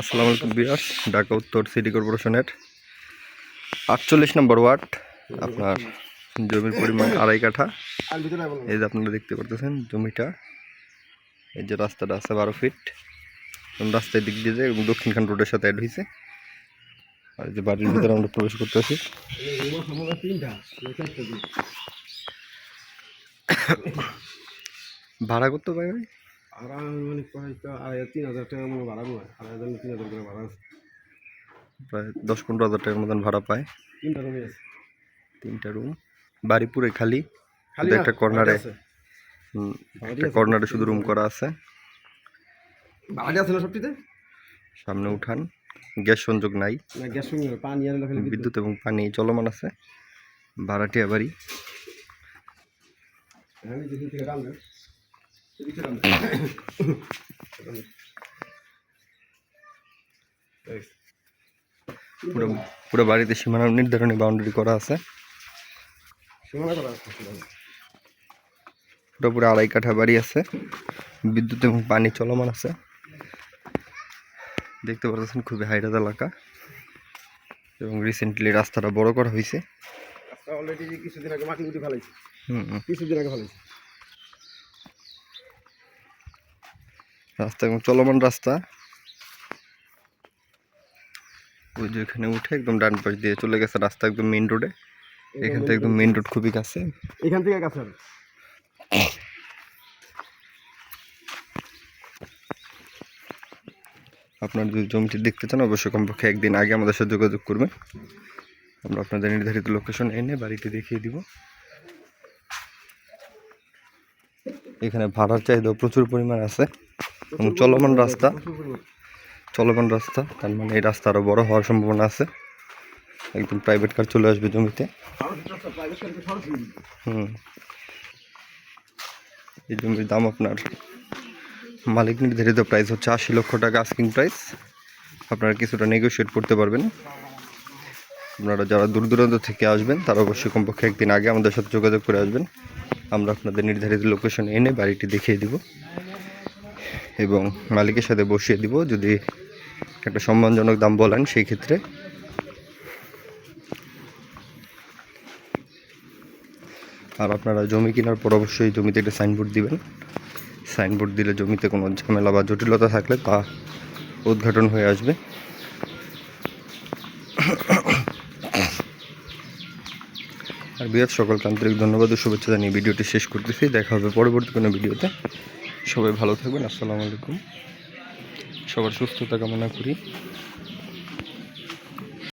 আসসালামু আলাইকুম বিয়াস ঢাকা উত্তর সিটি কর্পোরেশনের আটচল্লিশ নম্বর ওয়ার্ড, আপনার জমির পরিমাণ আড়াই কাঠা। এই যে আপনারা দেখতে পারতেছেন জমিটা, এই যে রাস্তাটা আছে বারো ফিট। রাস্তার দিক দিয়ে এবং দক্ষিণখান রোডের সাথে অ্যাড হয়েছে আর যে বাড়ির ভিতরে আমরা প্রবেশ করতেছি। ভাড়া করতে পারি ভাই মানে হয়তো আড়াই তিন হাজার টাকা মনে ভাড়া নয় আড়াই হাজার তিন হাজার করে ভাড়া আছে। প্রায় দশ পনেরো হাজার টাকার মতন ভাড়া পায়। তিনটা রুমে আছে। তিনটা রুম বাড়ি পুরো খালি খালি একটা কর্নারে আছে। একটা কর্নারে শুধু রুম করা আছে। ভাড়া আছে না সবটিতে? সামনে উঠান। গ্যাস সংযোগ নাই। না গ্যাস সঙ্গে পানি খালি বিদ্যুৎ। বিদ্যুৎ এবং পানি চলমান আছে। ভাড়াটিয়া বাড়ি। পুরো পুরো বাড়িতে সীমানা নির্ধারণী বাউন্ডারি করা আছে। সীমানা করা আছে, পুরোপুরি আড়াই কাঠা বাড়ি আছে। বিদ্যুৎ এবং পানি চলমান আছে। দেখতে পাচ্ছেন খুবই হাইরাজ এলাকা এবং রিসেন্টলি রাস্তাটা বড় করা হয়েছে। রাস্তা অলরেডি কিছুদিন আগে মাটি উঠে ফেলাইছে। কিছুদিন আগে ফেলাইছে। রাস্তা এবং চলমান রাস্তা। ওই যে এখানে উঠে একদম ডান পাশ দিয়ে চলে গেছে রাস্তা একদম মেন রোডে এখান থেকে একদম মেইন রোড খুবই কাছে। এখান থেকে কাছে আপনার যদি জমিটি দেখতে চান অবশ্যই কমপক্ষে একদিন আগে আমাদের সাথে যোগাযোগ করবেন। আমরা আপনাদের নির্ধারিত লোকেশন এনে বাড়িটি দেখিয়ে দিব। এখানে ভাড়ার চাহিদা প্রচুর পরিমাণ আছে। চলমান রাস্তা চলমান রাস্তা, তার মানে এই রাস্তা আরও বড় হওয়ার সম্ভাবনা আছে। একদম প্রাইভেট কার চলে আসবে জমিতে। হুম। এই জমির দাম আপনার মালিক নির্ধারিত প্রাইস হচ্ছে আশি লক্ষ টাকা আস্কিং প্রাইস আপনারা কিছুটা নেগোশিয়েট করতে পারবেন। আপনারা যারা দূর দূরান্ত থেকে আসবেন, তারা অবশ্যই কমপক্ষে একদিন আগে আমাদের সাথে যোগাযোগ করে আসবেন। আমরা আপনাদের নির্ধারিত লোকেশন এনে বাড়িটি দেখিয়ে দিব। এবং মালিকের সাথে বসিয়ে দিব, যদি একটা সম্মানজনক দাম বলেন সেই ক্ষেত্রে। আর আপনারা জমি কেনার পর অবশ্যই জমিতে একটা সাইনবোর্ড দিবেন। সাইনবোর্ড দিলে জমিতে কোনো ঝামেলা বা জটিলতা থাকলে তা উদ্ঘাটন হয়ে আসবে। আর বিরাট সকলকে আন্তরিক ধন্যবাদ ও শুভেচ্ছা জানিয়ে ভিডিওটি শেষ করতেছি। দেখা হবে পরবর্তী কোনো ভিডিওতে। সবাই ভালো থাকবেন আসসালামু আলাইকুম। সবার সুস্থতা কামনা করি।